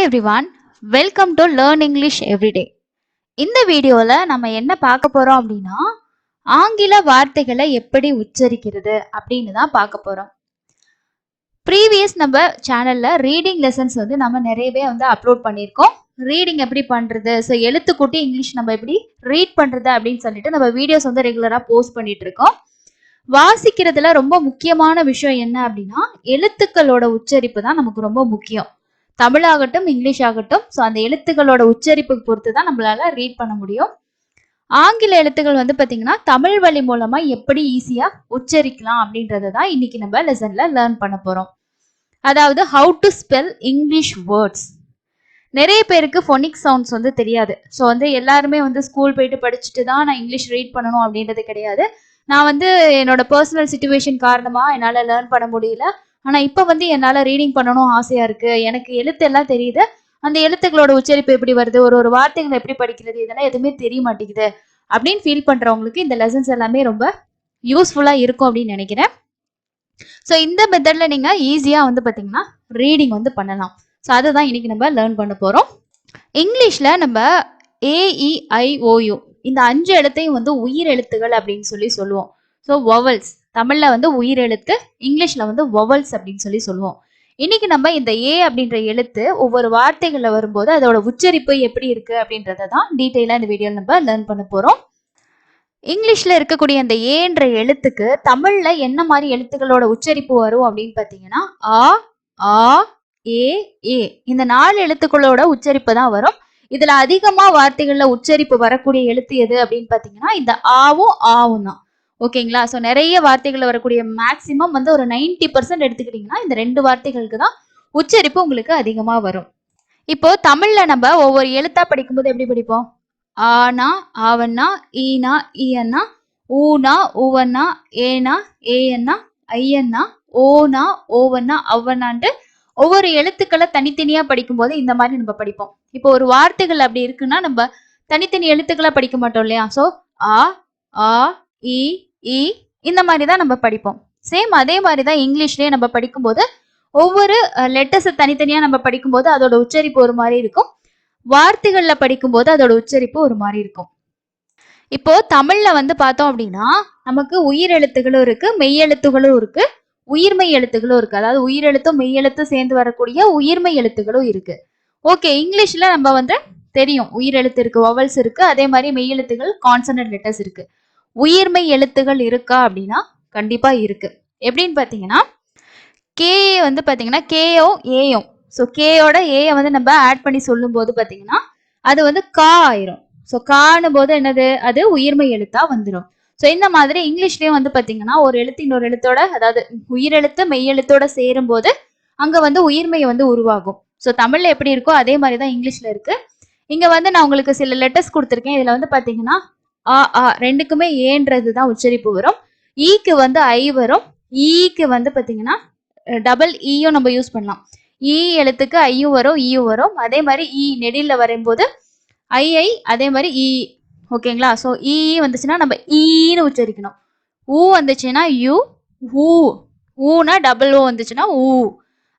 Hi one welcome to learn English everyday இந்த வீடியோவில் நம்ம என்ன பார்க்க போகிறோம் அப்படின்னா ஆங்கில வார்த்தைகளை எப்படி உச்சரிக்கிறது அப்படின்னு தான் பார்க்க போகிறோம் ப்ரீவியஸ் நம்ம சேனலில் ரீடிங் லெசன்ஸ் வந்து நம்ம நிறையவே வந்து அப்லோட் பண்ணியிருக்கோம். ரீடிங் எப்படி பண்ணுறது ஸோ எழுத்துக்கூட்டி இங்கிலீஷ் நம்ம எப்படி ரீட் பண்ணுறது அப்படின்னு சொல்லிட்டு நம்ம வீடியோஸ் வந்து ரெகுலராக போஸ்ட் பண்ணிட்டு இருக்கோம் வாசிக்கிறதுல ரொம்ப முக்கியமான விஷயம் என்ன அப்படின்னா எழுத்துக்களோட உச்சரிப்பு தான் நமக்கு ரொம்ப முக்கியம். தமிழாகட்டும் இங்கிலீஷ் ஆகட்டும். ஸோ அந்த எழுத்துக்களோட உச்சரிப்பு பொறுத்து தான் நம்மளால ரீட் பண்ண முடியும். ஆங்கில எழுத்துக்கள் வந்து பார்த்தீங்கன்னா தமிழ் வழி மூலமா எப்படி ஈஸியா உச்சரிக்கலாம் அப்படின்றத தான் இன்னைக்கு நம்ம லெசன்ல லேர்ன் பண்ண போறோம். அதாவது how to spell English words நிறைய பேருக்கு ஃபொனிக் சவுண்ட்ஸ் வந்து தெரியாது. ஸோ வந்து எல்லாருமே வந்து ஸ்கூல் போயிட்டு படிச்சுட்டு தான் நான் இங்கிலீஷ் ரீட் பண்ணணும் அப்படின்றது கிடையாது. நான் வந்து என்னோட பர்சனல் சுச்சுவேஷன் காரணமாக என்னால் லேர்ன் பண்ண முடியல. ஆனால் இப்போ வந்து என்னால் ரீடிங் பண்ணணும் ஆசையாக இருக்குது எனக்கு எழுத்து எல்லாம் தெரியுது. அந்த எழுத்துக்களோட உச்சரிப்பு எப்படி வருது? ஒரு ஒரு வார்த்தைகளை எப்படி படிக்கிறது? இதெல்லாம் எதுவுமே தெரிய மாட்டேங்குது. அப்படின்னு ஃபீல் பண்ணுறவங்களுக்கு இந்த லெசன்ஸ் எல்லாமே ரொம்ப யூஸ்ஃபுல்லாக இருக்கும் அப்படின்னு நினைக்கிறேன். ஸோ இந்த மெத்தடில் நீங்கள் ஈஸியாக வந்து பார்த்தீங்கன்னா ரீடிங் வந்து பண்ணலாம். ஸோ அதை தான் இன்னைக்கு நம்ம லேர்ன் பண்ண போகிறோம் இங்கிலீஷில் நம்ம ஏஇஐஓயு இந்த அஞ்சு எழுத்தையும் வந்து உயிர் எழுத்துகள் அப்படின்னு சொல்லி சொல்லுவோம். ஸோ வவல்ஸ் தமிழில் வந்து உயிர் எழுத்து இங்கிலீஷில் வந்து வொவல்ஸ் அப்படின்னு சொல்லி சொல்லுவோம். இன்னைக்கு நம்ம இந்த ஏ அப்படின்ற எழுத்து ஒவ்வொரு வார்த்தைகளில் வரும்போது அதோட உச்சரிப்பு எப்படி இருக்கு அப்படின்றத தான் டீட்டெயிலாக இந்த வீடியோ நம்ம லேர்ன் பண்ண போகிறோம் இங்கிலீஷில் இருக்கக்கூடிய அந்த ஏன்ற எழுத்துக்கு தமிழில் என்ன மாதிரி எழுத்துக்களோட உச்சரிப்பு வரும் அப்படின்னு பார்த்தீங்கன்னா ஆ ஆ ஏ ஏ. இந்த நாலு எழுத்துக்களோட உச்சரிப்பு தான் வரும். இதுல அதிகமா வார்த்தைகள்ல உச்சரிப்பு வரக்கூடிய எழுத்து எது அப்படின்னு பாத்தீங்கன்னா இந்த ஆவும் ஆவும் தான் ஓகேங்களா? ஸோ நிறைய வார்த்தைகள் வரக்கூடிய மேக்சிமம் வந்து ஒரு நைன்டி பர்சன்ட் எடுத்துக்கிட்டிங்கன்னா இந்த ரெண்டு வார்த்தைகளுக்கு தான் உச்சரிப்பு உங்களுக்கு அதிகமாக வரும். இப்போ தமிழ்ல நம்ம ஒவ்வொரு எழுத்தா படிக்கும்போது எப்படி படிப்போம்? ஆனா ஆவண்ணா ஈனா ஈயண்ணா ஊனா ஊவண்ணா ஏனா ஏயண்ணா ஐயண்ணா ஓனா ஓவண்ணா அவ்வண்ணான்ட்டு ஒவ்வொரு எழுத்துக்களை தனித்தனியா படிக்கும்போது இந்த மாதிரி நம்ம படிப்போம். இப்போ ஒரு வார்த்தைகள் அப்படி இருக்குன்னா நம்ம தனித்தனி எழுத்துக்களை படிக்க மாட்டோம் இல்லையா? ஸோ ஆ ஆ இ இ இந்த மாதிரி தான் நம்ம படிப்போம். சேம் அதே மாதிரி தான் இங்கிலீஷ்லேயே நம்ம படிக்கும்போது ஒவ்வொரு லெட்டர்ஸை தனித்தனியாக நம்ம படிக்கும்போது அதோட உச்சரிப்பு ஒரு மாதிரி இருக்கும். வார்த்தைகளில் படிக்கும்போது அதோட உச்சரிப்பு ஒரு மாதிரி இருக்கும். இப்போ தமிழ்ல வந்து பார்த்தோம் அப்படின்னா நமக்கு உயிர் எழுத்துகளும் இருக்கு மெய் எழுத்துகளும் இருக்கு உயிர்மை எழுத்துகளும் இருக்கு. அதாவது உயிரெழுத்தும் மெய்யெழுத்தும் சேர்ந்து வரக்கூடிய உயிர்மை எழுத்துகளும் இருக்கு. ஓகே இங்கிலீஷ்ல நம்ம வந்து தெரியும். உயிரெழுத்து இருக்கு வவல்ஸ் இருக்கு அதே மாதிரி மெய்யெழுத்துகள் கான்சனன்ட் லெட்டர்ஸ் இருக்கு. உயிர்மை எழுத்துகள் இருக்கா அப்படின்னா கண்டிப்பா இருக்கு. எப்படின்னு பார்த்தீங்கன்னா கேஏ வந்து பார்த்தீங்கன்னா கேஓ ஏயும் ஸோ கேயோட ஏயை வந்து நம்ம ஆட் பண்ணி சொல்லும் போது அது வந்து கா ஆயிரும். ஸோ காணும் போது என்னது? அது உயிர்மை எழுத்தா வந்துடும் ஸோ இந்த மாதிரி இங்கிலீஷ்லயும் வந்து பார்த்தீங்கன்னா ஒரு எழுத்து இன்னொரு எழுத்தோட அதாவது உயிரெழுத்து மெய்யெழுத்தோட சேரும் போது அங்க வந்து உயிர்மை வந்து உருவாகும். ஸோ தமிழ்ல எப்படி இருக்கோ அதே மாதிரி தான் இங்கிலீஷ்ல இருக்கு. இங்க வந்து நான் உங்களுக்கு சில லெட்டர்ஸ் கொடுத்துருக்கேன். இதுல வந்து பாத்தீங்கன்னா ஆ ஆ ரெண்டுக்குமே ஏன்றது தான் உச்சரிப்பு வரும். ஈக்கு வந்து ஐ வரும். ஈக்கு வந்து பார்த்தீங்கன்னா டபுள் ஈயும் e நம்ம யூஸ் பண்ணலாம். ஈ எழுத்துக்கு ஐயும் வரும் e ஈயும் வரும். அதே மாதிரி ஈ நெடில வரையும்போது ஐ ஐ அதே மாதிரி ஈ ஓகேங்களா ஸோ ஈ வந்துச்சுன்னா நம்ம ஈன்னு உச்சரிக்கணும். ஊ வந்துச்சுன்னா you who Una double O வந்துச்சுன்னா ஊ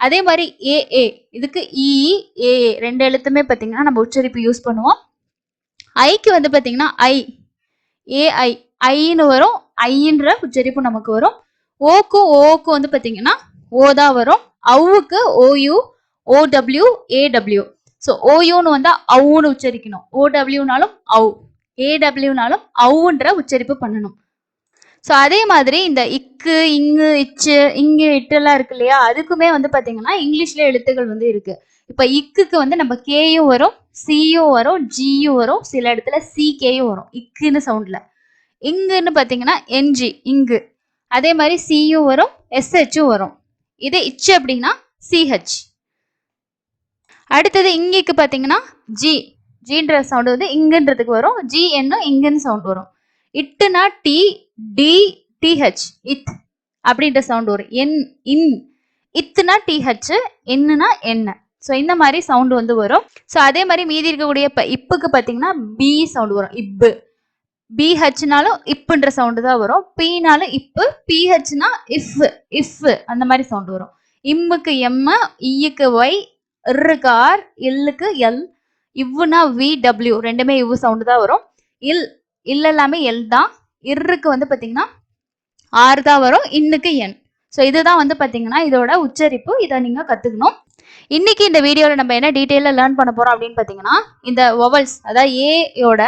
அதே மாதிரி ஏ ஏ இதுக்கு இ ஏ ரெண்டு எழுத்துமே பார்த்தீங்கன்னா நம்ம உச்சரிப்பு யூஸ் பண்ணுவோம். ஐக்கு வந்து பார்த்தீங்கன்னா ஐ ஏஐ ஐன்னு வரும். ஐன்ற உச்சரிப்பு நமக்கு வரும். ஓக்கும் ஓக்கும் வந்து பார்த்தீங்கன்னா ஓ தான் வரும். அவுக்கு O U O W A W so ஓயூன்னு வந்தா அவுன்னு உச்சரிக்கணும். ஓடபிள்யூனாலும் அவு ஏடபிள்யூனாலும் அவுன்ற உச்சரிப்பு பண்ணணும். ஸோ அதே மாதிரி இந்த இக்கு இங்கு இச்சு இங்கு இட்டெல்லாம் இருக்கு இல்லையா? அதுக்குமே வந்து பார்த்தீங்கன்னா இங்கிலீஷில் எழுத்துக்கள் வந்து இருக்குது இப்போ இக்குக்கு வந்து நம்ம கேயும் வரும் சியும் வரும் ஜியும் வரும் சில இடத்துல சிகேயும் வரும். இக்குன்னு சவுண்டில் இங்குன்னு பார்த்தீங்கன்னா என்ஜி இங்கு. அதே மாதிரி சியும் வரும் எஸ்ஹெச்சும் வரும். இது இச்சு அப்படின்னா சிஹெச் அடுத்தது இங்கிக்கு பார்த்தீங்கன்னா ஜி ஜின்ற சவுண்டு வந்து இங்குன்றதுக்கு வரும். ஜி என்ன இங்குன்னு சவுண்ட் வரும். இட்டுனா டி டி டிஹெச் இத் அப்படின்ற சவுண்ட் வரும். என் இன் இத்துனா டிஹெச் என்னன்னா என்ன ஸோ இந்த மாதிரி சவுண்டு வந்து வரும். ஸோ அதே மாதிரி மீதி இருக்கக்கூடிய இப்போ இப்புக்கு பார்த்தீங்கன்னா பி சவுண்டு வரும். இப்பு. பிஹெச்னாலும் இப்புன்ற சவுண்டு தான் வரும். பினாலும் இப்பு. பிஹெச்னா இஃப் இஃப் அந்த மாதிரி சவுண்டு வரும். இம்முக்கு எம்மு ஈயுக்கு ஒய் இருக்கு ஆர் இல்லுக்கு எல் இவ்வுனா வி டபிள்யூ ரெண்டுமே இவ்வு சவுண்டு தான் வரும். இல் இல்ல எல்லாமே எல் தான். இருக்கு வந்து பார்த்தீங்கன்னா ஆர் தான் வரும். இன்னுக்கு என் ஸோ இதுதான் வந்து பார்த்தீங்கன்னா இதோட உச்சரிப்பு. இதை நீங்கள் கற்றுக்கணும் இன்னைக்கு இந்த வீடியோல நம்ம என்ன டீட்டெயிலாக லேர்ன் பண்ண போறோம் அப்படின்னு பாத்தீங்கன்னா இந்த வொவல்ஸ் அதாவது ஏயோட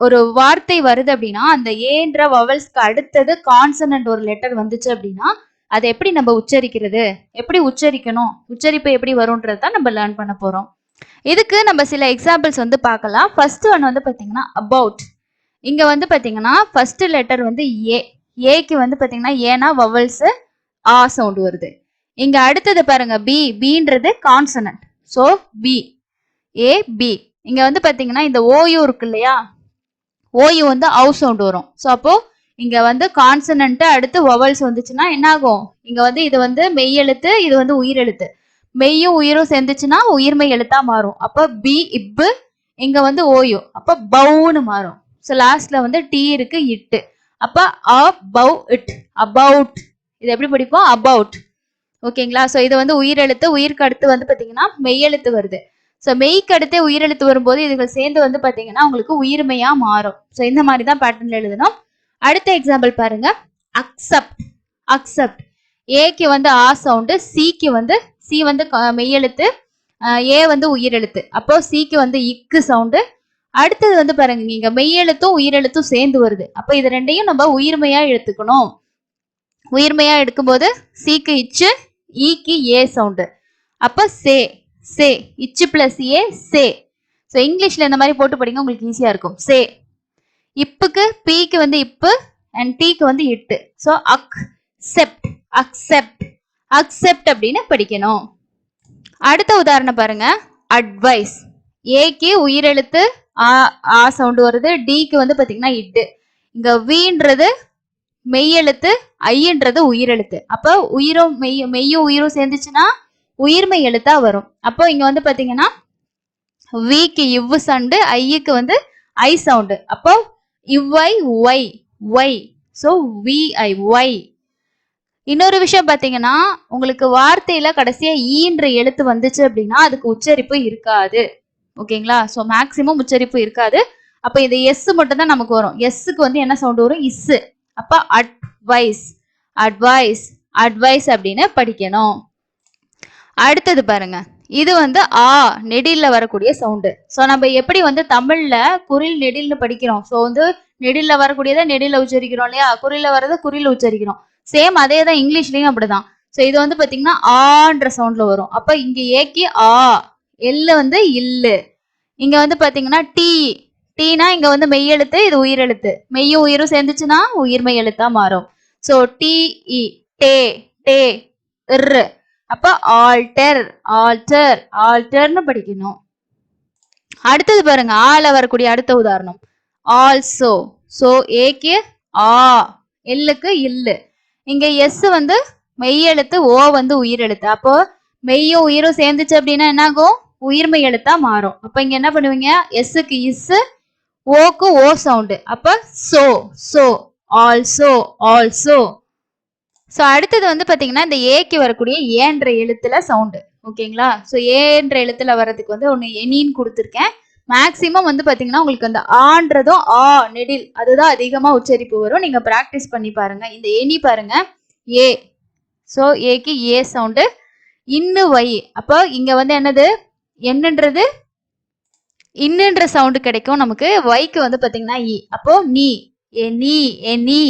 ஒரு வார்த்தை வருது அப்படின்னா அந்த ஏன்ற வவல்ஸ்க்கு அடுத்தது கான்சனன்ட் ஒரு லெட்டர் வந்துச்சு அப்படின்னா அதை எப்படி நம்ம உச்சரிக்கிறது? எப்படி உச்சரிக்கணும்? உச்சரிப்பு எப்படி வரும்ன்றது தான் நம்ம லேர்ன் பண்ண போறோம். இதுக்கு நம்ம சில எக்ஸாம்பிள்ஸ் வந்து பார்க்கலாம். ஃபர்ஸ்ட் ஒன் வந்து பாத்தீங்கன்னா அபவுட் இங்க வந்து பாத்தீங்கன்னா ஃபர்ஸ்ட் லெட்டர் வந்து ஏ ஏக்கு வந்து பாத்தீங்கன்னா ஏனா வவல்ஸ் ஆ சவுண்ட் வருது. இங்க அடுத்தது பாருங்க B பீன்றது consonant so B A B இங்க வந்து பாத்தீங்கன்னா இந்த ஓயு இருக்கு இல்லையா? ஓயு வந்து அவு சவுண்ட் வரும். ஸோ அப்போ இங்க வந்து கான்சனன்ட் அடுத்து வவல்ஸ் வந்துச்சுன்னா என்ன ஆகும் இங்க வந்து இது வந்து மெய்யெழுத்து இது வந்து உயிரெழுத்து மெய்யும் உயிரும் சேர்ந்துச்சுன்னா உயிர்மை எழுத்தா மாறும். அப்ப பி இப்பு இங்க வந்து ஓயு அப்ப பவுன்னு மாறும். ஸோ லாஸ்ட்ல வந்து டி இருக்கு இட்டு. அப்ப அ பவ் இட் அபவுட் இது எப்படி படிப்போம்? அபவுட் ஓகேங்களா? ஸோ இது வந்து உயிரெழுத்து உயிருக்கு அடுத்து வந்து பார்த்தீங்கன்னா மெய்யெழுத்து வருது. ஸோ மெய்க்கு அடுத்தே உயிரெழுத்து வரும்போது இதுகள் சேர்ந்து வந்து பார்த்தீங்கன்னா உங்களுக்கு உயிர்மையாக மாறும். ஸோ இந்த மாதிரி தான் பேட்டர்ன்ல எழுதணும். அடுத்த எக்ஸாம்பிள் பாருங்க. அக்செப்ட் அக்செப்ட் ஏக்கு வந்து ஆ சவுண்டு சிக்கு வந்து சி வந்து க- மெய்யெழுத்து ஏ வந்து உயிரெழுத்து. அப்போ சிக்கு வந்து இக்கு சவுண்டு அடுத்தது வந்து பாருங்க நீங்க மெய்யெழுத்தும் உயிரெழுத்தும் சேர்ந்து வருது. அப்போ இது ரெண்டையும் நம்ம உயிர்மையா எடுத்துக்கணும். உயிர்மையா எடுக்கும்போது சிக்கு இச்சு E ஈக்கு ஏ சவுண்டு அப்போ சே சே இச்சு பிளஸ் ஏ சே. ஸோ இங்கிலீஷில் இந்த மாதிரி போட்டு படிங்க உங்களுக்கு ஈஸியாக இருக்கும். சே. இப்புக்கு பிக்கு வந்து இப்பு அண்ட் டீக்கு வந்து இட்டு. ஸோ அக் செப்ட் அக்செப்ட் அக்செப்ட் அப்படின்னு படிக்கணும். அடுத்த உதாரணம் பாருங்க. அட்வைஸ் ஏக்கு உயிரெழுத்து ஆ ஆ சவுண்டு வருது. டிக்கு வந்து பார்த்தீங்கன்னா இட்டு. இங்கே வீன்றது மெய்யெழுத்து ஐன்றது உயிரெழுத்து. அப்போ உயிரும் மெய் மெய்யும் உயிரும் சேர்ந்துச்சுன்னா உயிர்மெய் எழுத்தா வரும். அப்போ இங்க வந்து பாத்தீங்கன்னா விக்கு இவ்வு சவுண்டு ஐக்கு வந்து ஐ சவுண்டு. அப்போ இவ்வை Y Y. So V I Y. இன்னொரு விஷயம் பார்த்தீங்கன்னா உங்களுக்கு வார்த்தையில கடைசியா ஈன்ற எழுத்து வந்துச்சு அப்படின்னா அதுக்கு உச்சரிப்பு இருக்காது. ஓகேங்களா? ஸோ மேக்சிமம் உச்சரிப்பு இருக்காது. அப்போ இது எஸ் மட்டும் தான் நமக்கு வரும். எஸ்ஸுக்கு வந்து என்ன சவுண்ட் வரும்? இஸ்ஸு. அப்போ அட்வைஸ் அட்வைஸ் அட்வைஸ் அப்படின்னு படிக்கணும். அடுத்தது பாருங்க. இது வந்து ஆ நெடில்ல வரக்கூடிய சவுண்டு ஸோ நம்ம எப்படி வந்து தமிழ்ல குரில் நெடில்னு படிக்கிறோம். ஸோ வந்து நெடில்ல வரக்கூடியதை நெடில உச்சரிக்கிறோம் இல்லையா? குரில வரதை குறில உச்சரிக்கிறோம். சேம் அதே தான் இங்கிலீஷ்லயும் அப்படிதான். ஸோ இது வந்து பாத்தீங்கன்னா ஆன்ற சவுண்ட்ல வரும். அப்ப இங்க ஏக்கி ஆ எல்லு வந்து இல்லு. இங்க வந்து பாத்தீங்கன்னா டி டீனா இங்க வந்து மெய்யெழுத்து இது உயிரெழுத்து. மெய்யும் உயிரும் சேர்ந்துச்சுன்னா உயிர்மெய் எழுத்தா மாறும். ஸோ டி இ டே டே இர் அப்ப ஆல்டர் ஆல்டர் ஆல்டர்னு படிக்கணும். அடுத்தது பாருங்க ஆல வரக்கூடிய அடுத்த உதாரணம். ஆல்சோ சோ ஏக்கு ஆ எல்லுக்கு இல்லு இங்க எஸ் வந்து மெய்யெழுத்து ஓ வந்து உயிரெழுத்து. அப்போ மெய்யும் உயிரும் சேர்ந்துச்சு அப்படின்னா என்ன ஆகும் உயிர்மெய் எழுத்தா மாறும். அப்ப இங்க என்ன பண்ணுவீங்க? எஸ்ஸுக்கு இஸ் ஓக்கு ஓ சவுண்டு அப்ப so so also also so அடுத்தது வந்து பார்த்தீங்கன்னா இந்த ஏக்கு வரக்கூடிய ஏன்ற எழுத்துல சவுண்டு ஓகேங்களா ஸோ ஏன்ற எழுத்துல வர்றதுக்கு வந்து ஒன்று எனின்னு கொடுத்துருக்கேன். மேக்சிமம் வந்து பார்த்தீங்கன்னா உங்களுக்கு அந்த ஆன்றதும் ஆ நெடில் அதுதான் அதிகமாக உச்சரிப்பு வரும். நீங்கள் ப்ராக்டிஸ் பண்ணி பாருங்க. இந்த எனி பாருங்க. ஏ ஸோ ஏக்கு ஏ சவுண்டு இன்னு வை அப்போ இங்கே வந்து என்னது? என்னன்றது? இன்னுன்ற சவுண்டு கிடைக்கும். நமக்கு வைக்கு வந்து பார்த்தீங்கன்னா இ e. அப்போ நீ ஏ நீ ஏ நீ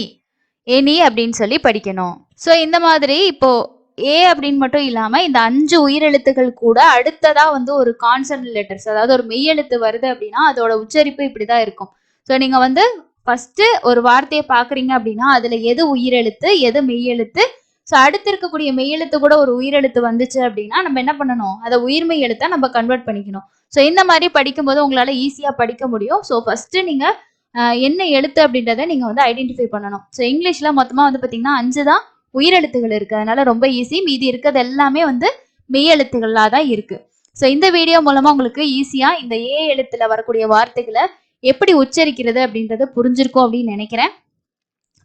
ஏ நீ அப்படின்னு சொல்லி படிக்கணும். ஸோ இந்த மாதிரி இப்போ ஏ அப்படின்னு மட்டும் இல்லாமல் இந்த அஞ்சு உயிரெழுத்துக்கள் கூட அடுத்ததாக வந்து ஒரு கான்சன்ட் லெட்டர்ஸ் அதாவது ஒரு மெய்யெழுத்து வருது அப்படின்னா அதோட உச்சரிப்பு இப்படி தான் இருக்கும். ஸோ நீங்கள் வந்து ஃபர்ஸ்ட் ஒரு வார்த்தையை பார்க்குறீங்க அப்படின்னா அதில் எது உயிரெழுத்து எது மெய்யெழுத்து ஸோ அடுத்து இருக்கக்கூடிய மெய்யெழுத்து கூட ஒரு உயிரெழுத்து வந்துச்சு அப்படின்னா நம்ம என்ன பண்ணணும்? அதை உயிர்மெய் எழுத்தா நம்ம கன்வெர்ட் பண்ணிக்கணும். ஸோ இந்த மாதிரி படிக்கும்போது உங்களால ஈஸியா படிக்க முடியும். ஸோ ஃபர்ஸ்ட் நீங்க என்ன எழுத்து அப்படின்றத நீங்க வந்து ஐடென்டிஃபை பண்ணணும். ஸோ இங்கிலீஷ்ல மொத்தமா வந்து பாத்தீங்கன்னா அஞ்சு தான் உயிரெழுத்துகள் இருக்கு. அதனால ரொம்ப ஈஸி மீதி இருக்கிறது எல்லாமே வந்து மெய்யெழுத்துகளா தான் இருக்கு. ஸோ இந்த வீடியோ மூலமா உங்களுக்கு ஈஸியா இந்த ஏ எழுத்துல வரக்கூடிய வார்த்தைகளை எப்படி உச்சரிக்கிறது அப்படின்றத புரிஞ்சிருக்கும் அப்படின்னு நினைக்கிறேன்.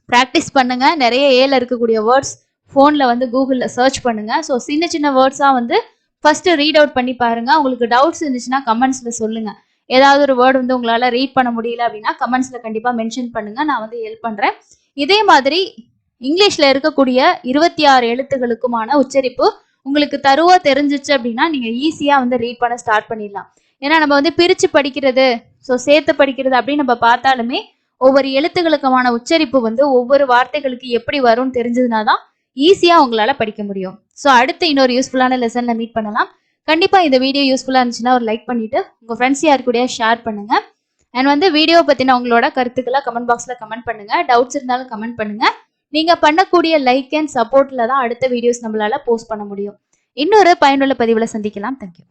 ப்ராக்டிஸ் பண்ணுங்க. நிறைய ஏல இருக்கக்கூடிய வேர்ட்ஸ் ஃபோனில் வந்து கூகுளில் சர்ச் பண்ணுங்கள் ஸோ சின்ன சின்ன வேர்ட்ஸாக வந்து ஃபஸ்ட்டு ரீட் அவுட் பண்ணி பாருங்கள் உங்களுக்கு டவுட்ஸ் இருந்துச்சுன்னா கமெண்ட்ஸில் சொல்லுங்கள் ஏதாவது ஒரு வேர்டு வந்து உங்களால் ரீட் பண்ண முடியல அப்படின்னா கமெண்ட்ஸில் கண்டிப்பாக மென்ஷன் பண்ணுங்கள் நான் வந்து ஹெல்ப் பண்ணுறேன் இதே மாதிரி இங்கிலீஷில் இருக்கக்கூடிய இருபத்தி ஆறு எழுத்துகளுக்குமான உச்சரிப்பு உங்களுக்கு தருவா தெரிஞ்சிச்சு அப்படின்னா நீங்கள் ஈஸியாக வந்து ரீட் பண்ண ஸ்டார்ட் பண்ணிடலாம். ஏன்னா நம்ம வந்து பிரித்து படிக்கிறது ஸோ சேர்த்து படிக்கிறது அப்படின்னு நம்ம பார்த்தாலுமே ஒவ்வொரு எழுத்துக்களுக்குமான உச்சரிப்பு வந்து ஒவ்வொரு வார்த்தைகளுக்கு எப்படி வரும்னு தெரிஞ்சதுனா தான் ஈஸியாக உங்களால் படிக்க முடியும். ஸோ அடுத்து இன்னொரு யூஸ்ஃபுல்லான லெசனில் மீட் பண்ணலாம். கண்டிப்பாக இந்த வீடியோ யூஸ்ஃபுல்லாக இருந்துச்சுன்னா ஒரு லைக் பண்ணிவிட்டு உங்கள் ஃப்ரெண்ட்ஸ் யார் கூட ஷேர் பண்ணுங்க. அண்ட் வந்து வீடியோ பற்றின உங்களோட கருத்துக்களை கமெண்ட் பாக்ஸில் கமெண்ட் பண்ணுங்க. டவுட்ஸ் இருந்தாலும் கமெண்ட் பண்ணுங்க. நீங்கள் பண்ணக்கூடிய லைக் அண்ட் சப்போர்ட்டில் தான் அடுத்த வீடியோஸ் நம்மளால போஸ்ட் பண்ண முடியும். இன்னொரு பயனுள்ள பதிவில் சந்திக்கலாம். தேங்க்யூ